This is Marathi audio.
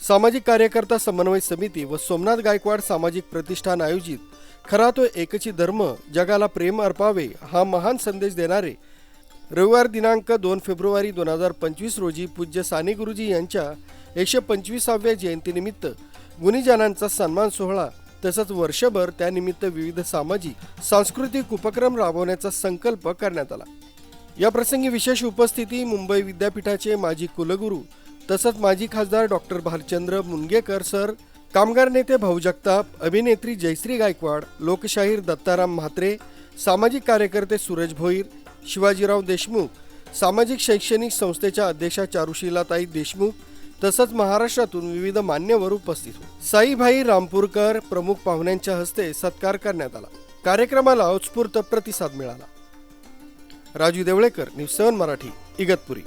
सामाजिक कार्यकर्ता समन्वय समिती व सोमनाथ गायकवाड सामाजिक प्रतिष्ठान आयोजित खरा तो एकची धर्म जगाला प्रेम अर्पावे हा महान संदेश देणारे रविवार दिनांक दोन फेब्रुवारी दोन हजार पंचवीस रोजी पूज्य साने गुरुजी यांच्या एकशे पंचवीसाव्या जयंतीनिमित्त गुणीजनांचा सन्मान सोहळा तसंच वर्षभर त्यानिमित्त विविध सामाजिक सांस्कृतिक उपक्रम राबवण्याचा संकल्प करण्यात आला. या प्रसंगी विशेष उपस्थिती मुंबई विद्यापीठाचे माजी कुलगुरू तसंच माजी खासदार डॉक्टर भालचंद्र मुनगेकर सर कामगार नेते भाऊ जगताप अभिनेत्री जयश्री गायकवाड लोकशाहीर दत्ताराम म्हात्रे सामाजिक कार्यकर्ते सूरज भोईर शिवाजीराव देशमुख सामाजिक शैक्षणिक संस्थेच्या अध्यक्षा चारुशीलाताई देशमुख तसंच महाराष्ट्रातून विविध मान्यवर उपस्थित होते. साईभाई रामपूरकर प्रमुख पाहुण्यांच्या हस्ते सत्कार करण्यात आला. कार्यक्रमाला उत्स्फूर्त प्रतिसाद मिळाला. Raju Devlekar news seven Marathi Igatpuri.